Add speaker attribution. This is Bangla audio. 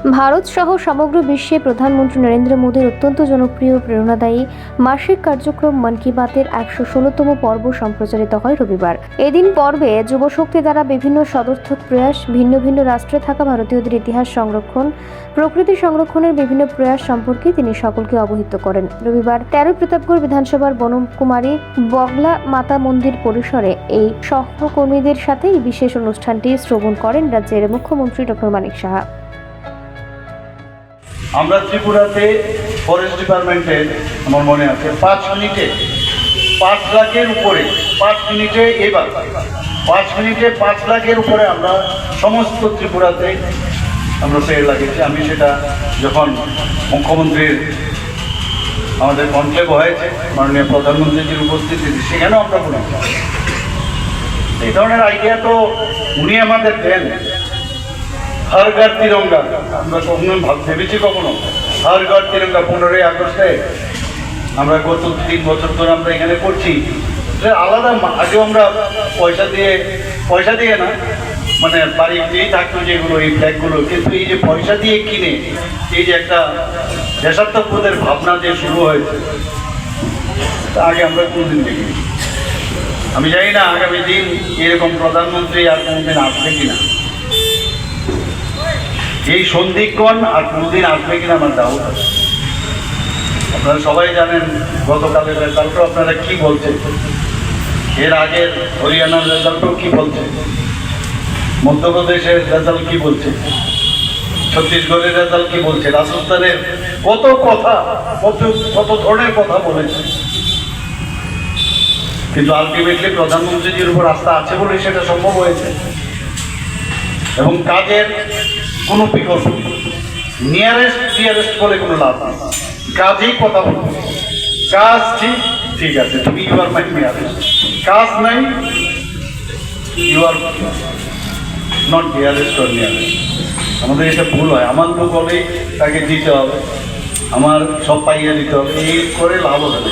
Speaker 1: ভারত সহ সমগ্র বিশ্বে প্রধানমন্ত্রী নরেন্দ্র মোদীর অত্যন্ত জনপ্রিয় প্রেরণাদায়ী মাসিক কার্যক্রম মন কি বাতের একশো ষোলোতম পর্ব সম্প্রচারিত হয় রবিবার। এদিন পর্বে যুবশক্তি দ্বারা বিভিন্ন সদর্থক প্রয়াস, ভিন্ন ভিন্ন রাষ্ট্রে থাকা ভারতীয়দের ইতিহাস সংরক্ষণ, প্রকৃতি সংরক্ষণের বিভিন্ন প্রয়াস সম্পর্কে তিনি সকলকে অবহিত করেন। রবিবার তেরো প্রতাপগড় বিধানসভার বনকুমারী বগলা মাতা মন্দির পরিসরে এই সহকর্মীদের সাথে এই বিশেষ অনুষ্ঠানটি শ্রবণ করেন রাজ্যের মুখ্যমন্ত্রী ডক্টর মানিক সাহা।
Speaker 2: আমরা ত্রিপুরাতে ফরেস্ট ডিপার্টমেন্টের আমার মনে আছে, পাঁচ মিনিটে, পাঁচ লাখের উপরে, পাঁচ মিনিটে এবার, পাঁচ মিনিটে পাঁচ লাখের উপরে আমরা সমস্ত ত্রিপুরাতে আমরা পেয়ে লাগিয়েছি আমি সেটা যখন মুখ্যমন্ত্রীর আমাদের কনক্লেভ হয়েছে, মাননীয় প্রধানমন্ত্রীজির উপস্থিতিতে, সেখানেও আমরা বলেছি এই ধরনের আইডিয়া তো উনি আমাদের দেন। হর ঘর তিরঙ্গা। আমরা কখনো ভাব ভেবেছি কখনো। হর ঘর তিরঙ্গা পনেরোই আগস্টে আমরা গত তিন বছর ধরে আমরা এখানে করছি। আলাদা আগে আমরা পয়সা দিয়ে পয়সা দিয়ে না মানে বাড়িতেই থাকতো যেগুলো এই ফ্ল্যাগগুলো কিন্তু এই যে পয়সা দিয়ে কিনে, এই যে একটা দেশাত্মবোধের ভাবনা যে শুরু হয়েছে, তা আগে আমরা কোনদিন দেখিনি। আমি জানি না আগামী দিন এরকম প্রধানমন্ত্রী আর কোনোদিন আসবে কিনা। এই সন্ধিক্ষণ আর কোনোদিন আসবে কিনা আমার ডাউট আছে আপনারা সবাই জানেন, গতকালের রেজাল্টও আপনারা কি বলছেন? এর আগের হরিয়ানার রেজাল্টও কি বলছে? মধ্যপ্রদেশের রেজাল্ট কি বলছে? ছত্তিশগড়ের রেজাল্ট কি বলছে? রাজস্থানের কত কথা, কত কত ধরনের কথা বলেছে। কিন্তু আলটিমেটলি প্রধানমন্ত্রীজির উপর আস্থা আছে বলে সেটা সম্ভব হয়েছে। এবং কাজের কোনো বিকল্প নিয়ারেস্ট ডিয়ারেস্ট বলে কোনো লাভ নেই। কাজেই কথা বলতে হবে। কাজ ঠিক ঠিক আছে, তুমি ইউ আর মাই নিয়ারেস্ট কাজ নাই you are not dearest or nearest আমাদের এটা ভুল হয়। আমার লোক হলে তাকে দিতে হবে। আমার সব পাইয়ে দিতে হবে। এই করে লাভ হবে না।